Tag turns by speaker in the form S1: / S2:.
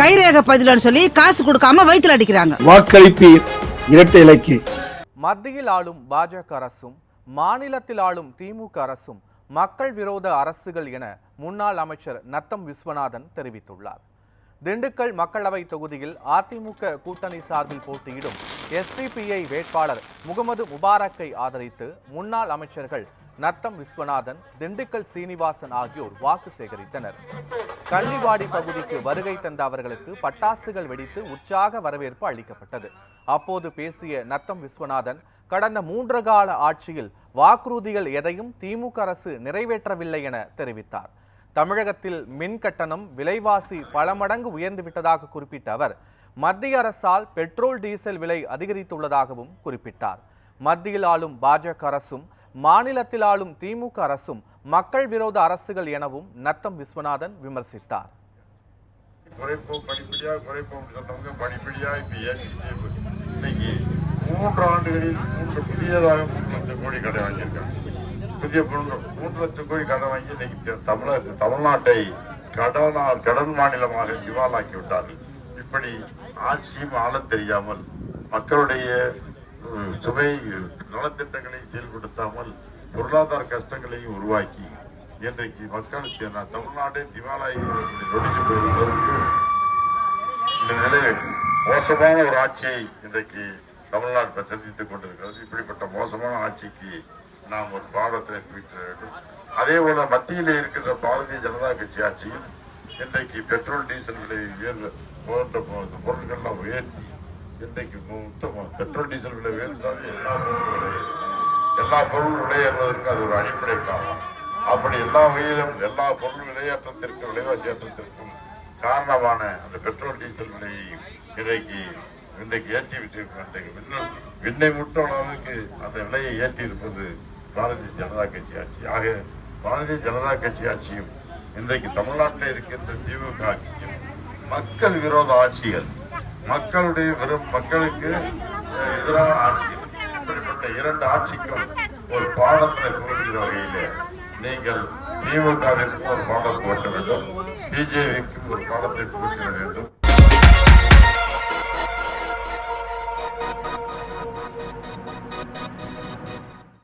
S1: கைரேகை பதிலன்னு சொல்லி காசு கொடுக்காம வயித்துல அடிக்கிறாங்க.
S2: வாக்களிப்பீர். இரட்டை இலைக்கு.
S3: மத்தியில் ஆளும் பாஜக அரசும் மாநிலத்தில் ஆளும் திமுக அரசும் மக்கள் விரோத அரசுகள் என முன்னாள் அமைச்சர் நத்தம் விஸ்வநாதன் தெரிவித்துள்ளார். திண்டுக்கல் மக்களவை தொகுதியில் அதிமுக கூட்டணி சார்பில் போட்டியிடும் எஸ்டிபிஐ வேட்பாளர் முகமது முபாரக்கை ஆதரித்து முன்னாள் அமைச்சர்கள் நத்தம் விஸ்வநாதன் திண்டுக்கல் சீனிவாசன் ஆகியோர் வாக்கு சேகரித்தனர். கள்ளிவாடி பகுதிக்கு வருகை தந்த அவர்களுக்கு பட்டாசுகள் வெடித்து உற்சாக வரவேற்பு அளிக்கப்பட்டது. அப்போது பேசிய நத்தம் விஸ்வநாதன் கடந்த மூன்று கால ஆட்சியில் வாக்குறுதிகள் எதையும் திமுக அரசு நிறைவேற்றவில்லை என தெரிவித்தார். தமிழகத்தில் மின் கட்டணம் விலைவாசி பல மடங்கு உயர்ந்து விட்டதாக குறிப்பிட்ட அவர் மத்திய அரசால் பெட்ரோல் டீசல் விலை அதிகரித்துள்ளதாகவும் குறிப்பிட்டார். மத்தியில் ஆளும் பாஜக அரசும் மாநிலத்தில் ஆளும் திமுக அரசும் மக்கள் விரோத அரசுகள் எனவும் நத்தம் விஸ்வநாதன் விமர்சித்தார்.
S4: குறைப்போம் படிப்படியாக குறைப்போம் சொன்னவங்க படிப்படியாக இப்ப இன்னைக்கு மூன்று ஆண்டுகளில் மூன்று புதியதாக மூன்று லட்சம் கோடி கடன் வாங்கியிருக்காங்க. புதிய மூன்று லட்சம் கோடி கடன் வாங்கி இன்னைக்கு தமிழக தமிழ்நாட்டை கடனார் கடன் மாநிலமாக திவாலாக்கி விட்டார்கள் இப்படி ஆட்சியும் ஆள தெரியாமல் மக்களுடைய சுமை நலத்திட்டங்களை செயல்படுத்தாமல் பொருளாதார கஷ்டங்களையும் உருவாக்கி இன்றைக்கு மக்களுக்கு நான் தமிழ்நாடே திவாலாகி நொடிச்சு போகிற இந்த நிலை மோசமான ஒரு ஆட்சியை இன்றைக்கு தமிழ்நாடு சந்தித்துக் கொண்டிருக்கிறது. இப்படிப்பட்ட மோசமான ஆட்சிக்கு நாம் ஒரு பாடத்தை மீட்ட வேண்டும். அதே போல மத்தியில் இருக்கின்ற பாரதிய ஜனதா கட்சி ஆட்சியும் இன்றைக்கு பெட்ரோல் டீசல் விலை உயர்வு போன்ற பொருட்கள்லாம் உயர்த்தி இன்றைக்கு மொத்தமாக பெட்ரோல் டீசல் விலை உயர்ந்தாலும் எல்லா பொருட்களும் எல்லா பொருளும் விலையேறுவதற்கு அது ஒரு அடிப்படை காரணம். அப்படி எல்லா வகையிலும் எல்லா பொருள் விலையேற்றத்திற்கும் விலைவாசி ஏற்றத்திற்கும் காரணமான அந்த பெட்ரோல் டீசல் விலையை இன்றைக்கு இன்றைக்கு ஏற்றி விட்டிருக்கும் இன்றைக்கு விண்ணை முட்டும் அளவுக்கு அந்த விலையை ஏற்றி இருப்பது பாரதிய ஜனதா கட்சி ஆட்சி. ஆக பாரதிய ஜனதா கட்சி ஆட்சியும் இன்றைக்கு தமிழ்நாட்டில் இருக்கின்ற திமுக ஆட்சியும் மக்கள் விரோத ஆட்சிகள் மக்களுடைய வெறும் மக்களுக்கு எதிரான ஆட்சி இப்படிப்பட்ட இரண்டு ஆட்சிக்கும் ஒரு பாடத்தை புரிகிற வகையிலே நீங்கள் திமுகவிற்கும் ஒரு பாடம் போட்ட வேண்டும் பிஜேபிக்கும் ஒரு பாடத்தை புரிகிற வேண்டும்.